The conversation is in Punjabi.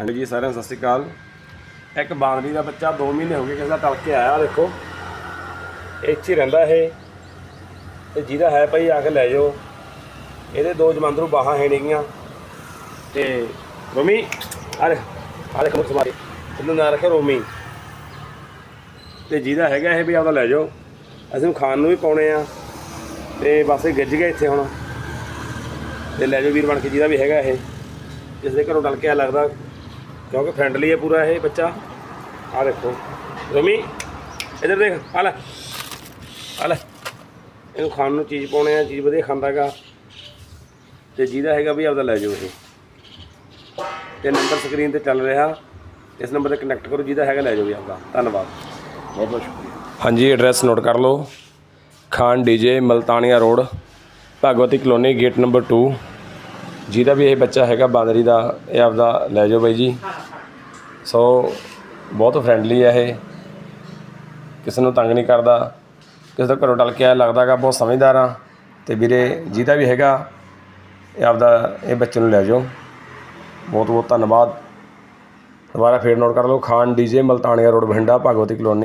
ਹਾਂਜੀ ਜੀ ਸਾਰਿਆਂ ਨੂੰ ਸਤਿ ਸ਼੍ਰੀ ਅਕਾਲ। ਇੱਕ ਬਾਂਦਰੀ ਦਾ ਬੱਚਾ 2 ਮਹੀਨੇ ਹੋ ਗਏ ਕਿਸੇ ਦਾ ਟਲ ਕੇ ਆਇਆ ਦੇਖੋ। ਇੱਥੇ ਹੀ ਰਹਿੰਦਾ ਇਹ। ਤੇ ਜਿਹਦਾ ਹੈ ਭਾਈ, ਆ ਕੇ ਲੈ ਜਾਓ। ਇਹਦੇ ਦੋ ਜਮੰਦਰੂ ਬਾਹਾਂ ਹੈ ਨਹੀਂਗੀਆਂ ਤੇ ਰੋਮੀ ਅਰੇ ਲੈ ਕਮਰ ਸਮਾਰੀ ਇਹਨੂੰ ਨਾਂ ਰੱਖਿਆ ਰੋਮੀ। ਤੇ ਜਿਹਦਾ ਹੈਗਾ ਇਹ ਵੀ ਆਪਦਾ ਲੈ ਜਾਓ। ਅਸੀਂ ਖਾਣ ਨੂੰ ਵੀ ਪਾਉਣੇ ਆ। ਤੇ ਬਸ ਇਹ ਗਿੱਜ ਗਿਆ ਇੱਥੇ ਹੁਣ। ਤੇ ਲੈ ਜਾਓ ਵੀਰ ਬਣ ਕੇ ਜਿਹਦਾ ਵੀ ਹੈਗਾ ਇਹ। ਇਸ ਦੇ ਘਰੋਂ ਡਲ ਕੇ ਆ ਲੱਗਦਾ। ਕਿਉਂਕਿ ਫਰੈਂਡਲੀ ਹੈ ਪੂਰਾ ਇਹ ਬੱਚਾ। ਆ ਦੇਖੋ। ਰੋਮੀ, ਇਧਰ ਦੇਖ, ਆ ਲੈ। ਆ ਲੈ। ਇਹਨੂੰ ਖਾਣ ਨੂੰ ਚੀਜ਼ ਪਾਉਣੇ ਆ, ਚੀਜ਼ ਵਧੀਆ ਖਾਂਦਾਗਾ ਤੇ ਜਿਹਦਾ ਹੈਗਾ ਵੀ ਆਪਦਾ ਲੈ ਜਾਓ ਇਹ। ਤੇ ਨੰਬਰ ਸਕਰੀਨ ਤੇ ਚੱਲ ਰਿਹਾ। ਇਸ ਨੰਬਰ ਤੇ ਕਨੈਕਟ ਕਰੋ, ਜਿਹਦਾ ਹੈਗਾ ਲੈ ਜਾਓ ਵੀ ਆਪਦਾ। ਧੰਨਵਾਦ। ਬਹੁਤ ਬਹੁਤ ਸ਼ੁਕਰੀਆ। ਹਾਂਜੀ ਐਡਰੈਸ ਨੋਟ ਕਰ ਲਓ। Khan DJ, Multania road, Bhagwati colony gate number 2 ਜਿਹਦਾ ਵੀ ਇਹ ਬੱਚਾ ਹੈਗਾ, ਬਾਂਦਰੀ ਦਾ, ਇਹ ਆਪਦਾ ਲੈ ਜਾਓ ਬਾਈ ਜੀ। ਸੋ ਬਹੁਤ ਫਰੈਂਡਲੀ ਹੈ ਇਹ। ਕਿਸੇ ਨੂੰ ਤੰਗ ਨਹੀਂ ਕਰਦਾ। ਕਿਸੇ ਦਾ ਘਰੋਂ ਡਲ ਕੇ ਆਇਆ ਲੱਗਦਾਗਾ ਬਹੁਤ ਸਮਝਦਾਰ ਆ। ਤੇ ਵੀਰੇ ਜਿਹਦਾ ਵੀ ਹੈਗਾ। ਇਹ ਆਪਦਾ ਇਹ ਬੱਚੇ ਨੂੰ ਲੈ ਜਾਓ। ਬਹੁਤ ਬਹੁਤ ਧੰਨਵਾਦ। ਦੁਬਾਰਾ ਫੇਰ ਨੋਟ ਕਰ ਲਓ, Khan DJ Multania road, Bathinda, Bhagwati colony.